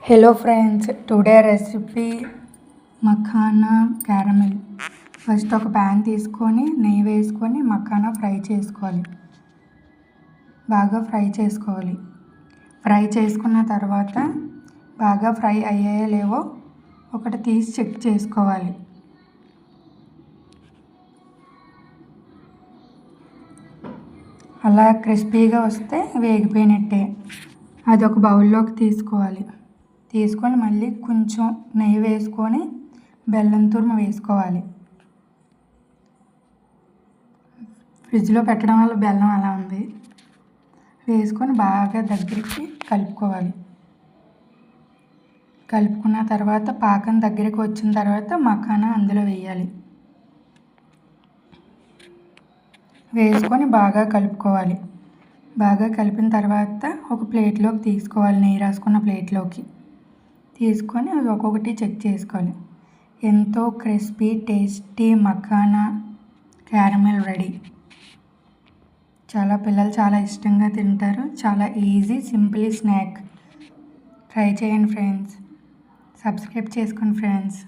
Hello friends today recipe makhana caramel first ఒక pan తీసుకొని నెయ్యి వేసుకొని మఖానా ఫ్రై చేసుకోవాలి. బాగా ఫ్రై చేసుకోవాలి. ఫ్రై చేసుకున్న తర్వాత బాగా ఫ్రై అయ్యాయో లేవో ఒకటి తీసి చెక్ చేసుకోవాలి. అలా క్రిస్పీగా వస్తే వేగిపోయినట్టే. అది ఒక బౌల్లోకి తీసుకోవాలి. తీసుకొని మళ్ళీ కొంచెం నెయ్యి వేసుకొని బెల్లం తురుము వేసుకోవాలి. ఫ్రిడ్జ్లో పెట్టడం వల్ల బెల్లం అలా ఉంది. వేసుకొని బాగా దగ్గరికి కలుపుకోవాలి. కలుపుకున్న తర్వాత పాకం దగ్గరికి వచ్చిన తర్వాత మకానా అందులో వేయాలి. వేసుకొని బాగా కలుపుకోవాలి. బాగా కలిపిన తర్వాత ఒక ప్లేట్లోకి తీసుకోవాలి నెయ్యి రాసుకున్న ప్లేట్లోకి. తీసుకొని అవి ఒక్కొక్కటి చెక్ చేసుకోవాలి. ఎంతో crispy tasty makhana caramel ready. చాలా పిల్లలు చాలా ఇష్టంగా తింటారు. చాలా ఈజీ సింపుల్ స్నాక్. ట్రై చేయండి ఫ్రెండ్స్. సబ్స్క్రైబ్ చేసుకోండి ఫ్రెండ్స్.